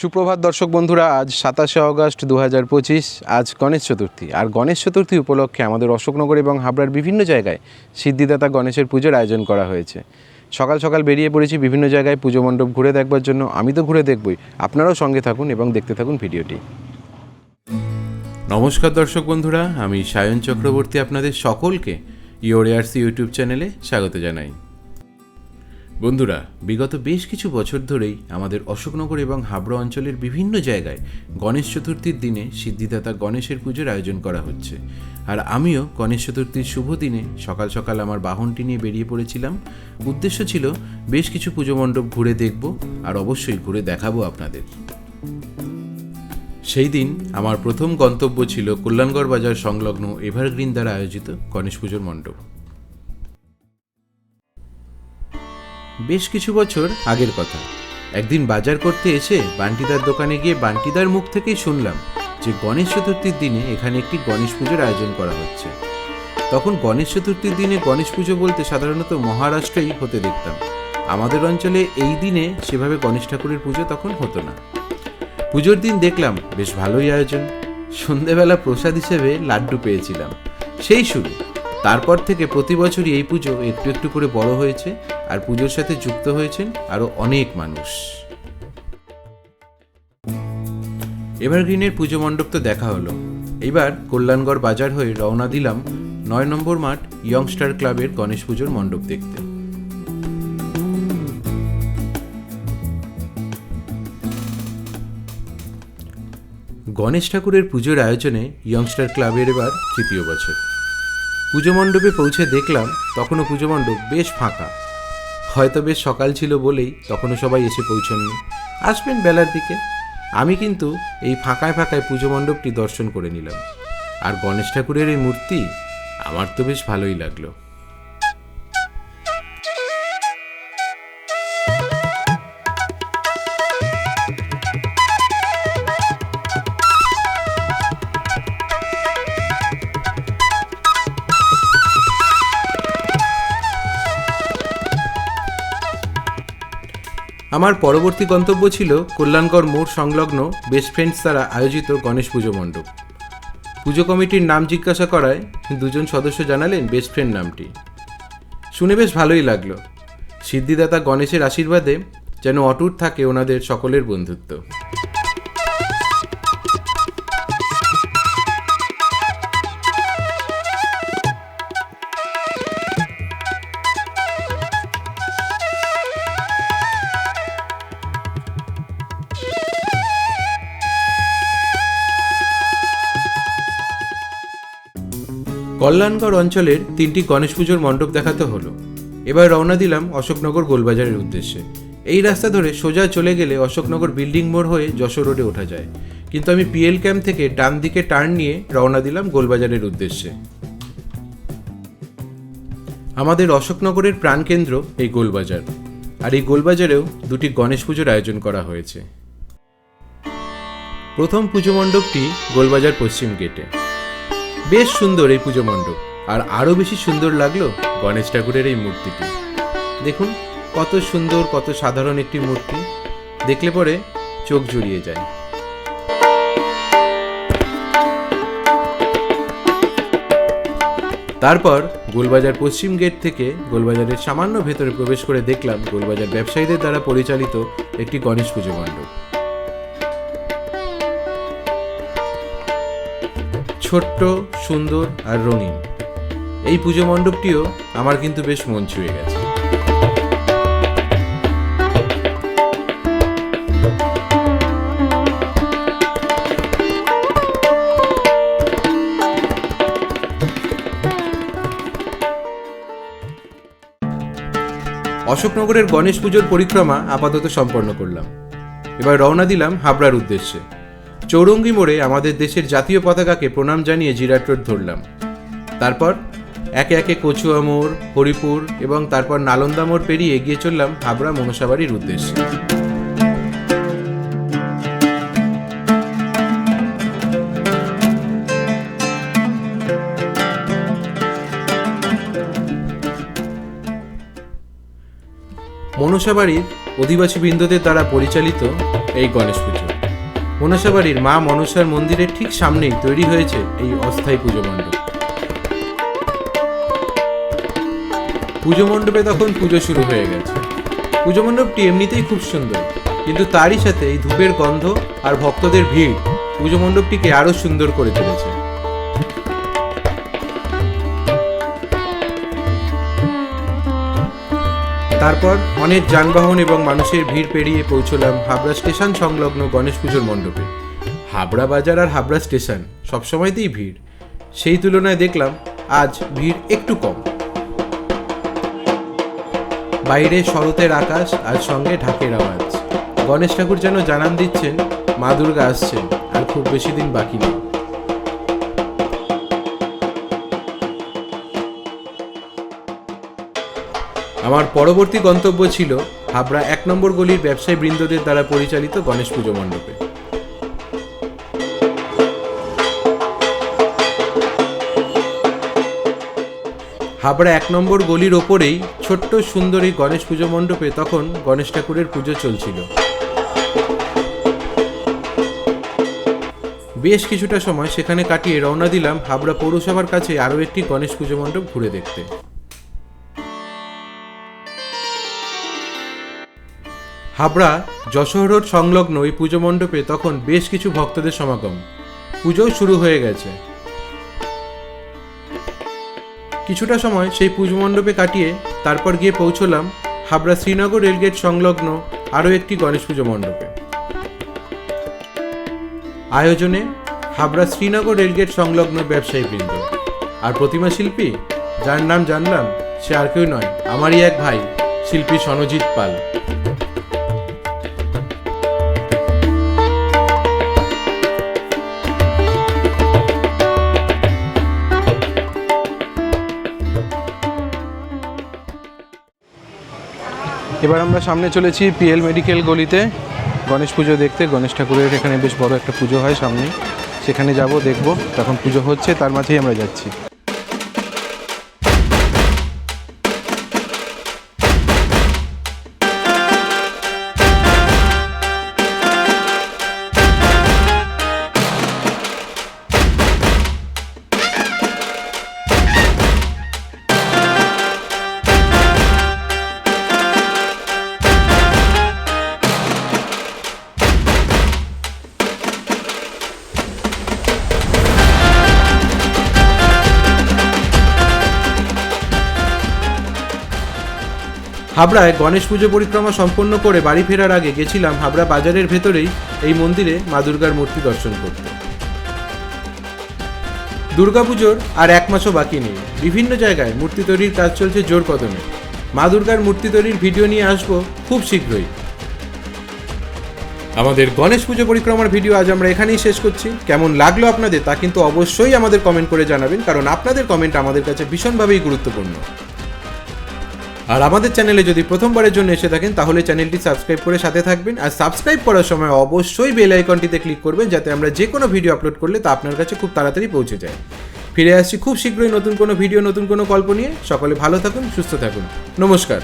সুপ্রভাত দর্শক বন্ধুরা, আজ সাতাশে আগস্ট দু হাজার পঁচিশ, আজ গণেশ চতুর্থী। আর গণেশ চতুর্থী উপলক্ষে আমাদের অশোকনগর এবং হাবড়ার বিভিন্ন জায়গায় সিদ্ধিদাতা গণেশের পুজোর আয়োজন করা হয়েছে। সকাল সকাল বেরিয়ে পড়েছি বিভিন্ন জায়গায় পুজো মণ্ডপ ঘুরে দেখবার জন্য। আমি তো ঘুরে দেখবই। আপনারাও সঙ্গে থাকুন এবং দেখতে থাকুন ভিডিওটি। নমস্কার দর্শক বন্ধুরা, আমি সায়ন চক্রবর্তী আপনাদের সকলকে ইওরিয়ার্সি ইউটিউব চ্যানেলে স্বাগত জানাই। বন্ধুরা, বিগত বেশ কিছু বছর ধরেই আমাদের অশোকনগর এবং হাবড়া অঞ্চলের বিভিন্ন জায়গায় গণেশ চতুর্থীর দিনে সিদ্ধিদাতা গণেশের পুজোর আয়োজন করা হচ্ছে। আর আমিও গণেশ চতুর্থীর শুভ দিনে সকাল সকাল আমার বাহনটি নিয়ে বেরিয়ে পড়েছিলাম। উদ্দেশ্য ছিল বেশ কিছু পুজো মণ্ডপ ঘুরে দেখব আর অবশ্যই ঘুরে দেখাবো আপনাদের। সেই দিন আমার প্রথম গন্তব্য ছিল কল্যাণগড় বাজার সংলগ্ন এভারগ্রিন দ্বারা আয়োজিত গণেশ পুজোর মণ্ডপ। বেশ কিছু বছর আগের কথা। একদিন বাজার করতে এসে বান্টিদার দোকানে গিয়ে বান্টিদার মুখ থেকেই শুনলাম যে গণেশ চতুর্থীর দিনে এখানে একটি গণেশ পুজোর আয়োজন করা হচ্ছে। তখন গণেশ চতুর্থীর দিনে গণেশ পুজো বলতে সাধারণত মহারাষ্ট্রেই হতে দেখতাম। আমাদের অঞ্চলে এই দিনে সেভাবে গণেশ ঠাকুরের পুজো তখন হতো না। পুজোর দিন দেখলাম বেশ ভালোই আয়োজন। সন্ধেবেলা প্রসাদ হিসেবে লাড্ডু পেয়েছিলাম। সেই শুরু। তারপর থেকে প্রতি বছরই এই পুজো একটু একটু করে বড় হয়েছে আর পুজোর সাথে যুক্ত হয়েছেন আরও অনেক মানুষ। এভারগ্রিনের পুজো মণ্ডপ তো দেখা হলো। এবার কল্যাণগড় বাজার হয়ে রওনা দিলাম নয় নম্বর মাঠ ইয়ংস্টার ক্লাবের গণেশ পুজোর মণ্ডপ দেখতে। গণেশ ঠাকুরের পুজোর আয়োজনে ইয়ংস্টার ক্লাবের এবার তৃতীয় বছর। পুজো মণ্ডপে পৌঁছে দেখলাম তখনও পুজো মণ্ডপ বেশ ফাঁকা। হয়তো বেশ সকাল ছিল বলেই তখনও সবাই এসে পৌঁছননি। আসবেন বেলার দিকে। আমি কিন্তু এই ফাঁকায় ফাঁকায় পুজো মণ্ডপটি দর্শন করে নিলাম। আর গণেশ ঠাকুরের এই মূর্তি আমার তো বেশ ভালোই লাগল। আমার পরবর্তী গন্তব্য ছিল কল্যাণকর মোড় সংলগ্ন বেস্ট ফ্রেন্ডস দ্বারা আয়োজিত গণেশ পুজো মণ্ডপ। পুজো কমিটির নাম জিজ্ঞাসা করায় দুজন সদস্য জানালেন বেস্ট ফ্রেন্ড নামটি। শুনে বেশ ভালোই লাগল। সিদ্ধিদাতা গণেশের আশীর্বাদে যেন অটুট থাকে ওনাদের সকলের বন্ধুত্ব। কল্যাণগড় অঞ্চলের তিনটি গণেশ পুজোর মণ্ডপ দেখাতে হলো। এবার রওনা দিলাম অশোকনগর গোলবাজারের উদ্দেশ্যে। এই রাস্তা ধরে সোজা চলে গেলে অশোকনগর বিল্ডিং মোড় হয়ে যশোর রোডে ওঠা যায়। কিন্তু আমি পিএল ক্যাম্প থেকে ডান দিকে টার্ন নিয়ে রওনা দিলাম গোলবাজারের উদ্দেশ্যে। আমাদের অশোকনগরের প্রাণকেন্দ্র এই গোলবাজার। আর এই গোলবাজারেও দুটি গণেশ পুজোর আয়োজন করা হয়েছে। প্রথম পুজো মণ্ডপটি গোলবাজার পশ্চিম গেটে। বেশ সুন্দর এই পুজো মণ্ডপ। আর আরও বেশি সুন্দর লাগল গণেশ ঠাকুরের এই মূর্তিটি। দেখুন, কত সুন্দর, কত সাধারণ একটি মূর্তি। দেখলে পরে চোখ জুড়িয়ে যায়। তারপর গোলবাজার পশ্চিম গেট থেকে গোলবাজারের সামান্য ভেতরে প্রবেশ করে দেখলাম গোলবাজার ব্যবসায়ীদের দ্বারা পরিচালিত একটি গণেশ পুজো মণ্ডপ। ছোট্ট, সুন্দর আর রঙিন। এই পুজো মণ্ডপটিও আমার কিন্তু বেশ মন ছুঁয়ে গেছে। অশোকনগরের গণেশ পুজোর পরিক্রমা আপাতত সম্পন্ন করলাম। এবার রওনা দিলাম হাবড়ার উদ্দেশ্যে। চৌরঙ্গি মোড়ে আমাদের দেশের জাতীয় পতাকাকে প্রণাম জানিয়ে জিরাট রোড ধরলাম। তারপর একে একে কচুয়া মোড়, হরিপুর এবং তারপর নালন্দা মোড় পেরিয়ে এগিয়ে চললাম হাবড়া মনসাবাড়ির উদ্দেশ্যে। মনসাবাড়ির অধিবাসী বৃন্দদের দ্বারা পরিচালিত এই গণেশ পুজো। মনসাবাড়ির মা মনসার মন্দিরের ঠিক সামনেই তৈরি হয়েছে এই অস্থায়ী পুজো মণ্ডপ। পুজো মণ্ডপে তখন পুজো শুরু হয়ে গেছে। পুজো মণ্ডপটি এমনিতেই খুব সুন্দর, কিন্তু তারই সাথে এই ধূপের গন্ধ আর ভক্তদের ভিড় পুজো মণ্ডপটিকে আরও সুন্দর করে তুলেছে। তারপর অনেক যানবাহন এবং মানুষের ভিড় পেরিয়ে পৌঁছলাম হাবড়া স্টেশন সংলগ্ন গণেশ পুজোর মণ্ডপে। হাবড়া বাজার আর হাবড়া স্টেশন সবসময়তেই ভিড়। সেই তুলনায় দেখলাম আজ ভিড় একটু কম। বাইরে শরতের আকাশ আর সঙ্গে ঢাকের আওয়াজ। গণেশ ঠাকুর যেন জানান দিচ্ছেন, মা দুর্গা আসছেন, আর খুব বেশি দিন বাকি নেই। আমার পরবর্তী গন্তব্য ছিল হাবড়া এক নম্বর গলির ব্যবসায়ী বৃন্দদের দ্বারা পরিচালিত গণেশ পুজো মণ্ডপে। হাবড়া এক নম্বর গলির ওপরেই ছোট্ট সুন্দরী গণেশ পুজো মণ্ডপে তখন গণেশ ঠাকুরের পুজো চলছিল। বেশ কিছুটা সময় সেখানে কাটিয়ে রওনা দিলাম হাবড়া পৌরসভার কাছে আরও একটি গণেশ পুজো মণ্ডপ ঘুরে দেখতে। হাবড়া যশোর রোড সংলগ্ন এই পুজো মণ্ডপে তখন বেশ কিছু ভক্তদের সমাগম। পুজোও শুরু হয়ে গেছে। কিছুটা সময় সেই পুজো মণ্ডপে কাটিয়ে তারপর গিয়ে পৌঁছলাম হাবড়া শ্রীনগর রেলগেট সংলগ্ন আরও একটি গণেশ পুজো মণ্ডপে। আয়োজনে হাবড়া শ্রীনগর রেলগেট সংলগ্ন ব্যবসায়ী বৃন্দ আর প্রতিমা শিল্পী, যার নাম জানলাম সে আর কেউ নয়, আমারই এক ভাই, শিল্পী সনজিৎ পাল। এবার আমরা সামনে চলেছি পিএল মেডিকেল গলিতে। গণেশ পুজো দেখতে। গণেশ ঠাকুরের এখানে বেশ বড় একটা পুজো হয় সামনে। সেখানে যাব, দেখব। তখন পুজো হচ্ছে, তার মাঝেই আমরা যাচ্ছি। হাবড়ায় গণেশ পুজো পরিক্রমা সম্পন্ন করে বাড়ি ফেরার আগে গেছিলাম হাবড়া বাজারের ভেতরেই এই মন্দিরে মা দুর্গার মূর্তি দর্শন করতে। দুর্গাপুজোর আর এক মাসও বাকি নেই। বিভিন্ন জায়গায় মূর্তি তৈরির কাজ চলছে জোর কদমে। মা দুর্গার মূর্তি তৈরির ভিডিও নিয়ে আসব খুব শীঘ্রই। আমাদের গণেশ পুজো পরিক্রমার ভিডিও আজ আমরা এখানেই শেষ করছি। কেমন লাগল আপনাদের তা কিন্তু অবশ্যই আমাদের কমেন্ট করে জানাবেন, কারণ আপনাদের কমেন্ট আমাদের কাছে ভীষণভাবেই গুরুত্বপূর্ণ। আর আমাদের চ্যানেলে যদি প্রথমবারের জন্য এসে থাকেন, তাহলে চ্যানেলটি সাবস্ক্রাইব করে সাথে থাকবেন। আর সাবস্ক্রাইব করার সময় অবশ্যই বেল আইকনটিতে ক্লিক করবেন, যাতে আমরা যে কোনো ভিডিও আপলোড করলে তা আপনার কাছে খুব তাড়াতাড়ি পৌঁছে যায়। ফিরে আসছি খুব শীঘ্রই নতুন কোনো ভিডিও, নতুন কোনো গল্প নিয়ে। সকলে ভালো থাকুন, সুস্থ থাকুন। নমস্কার।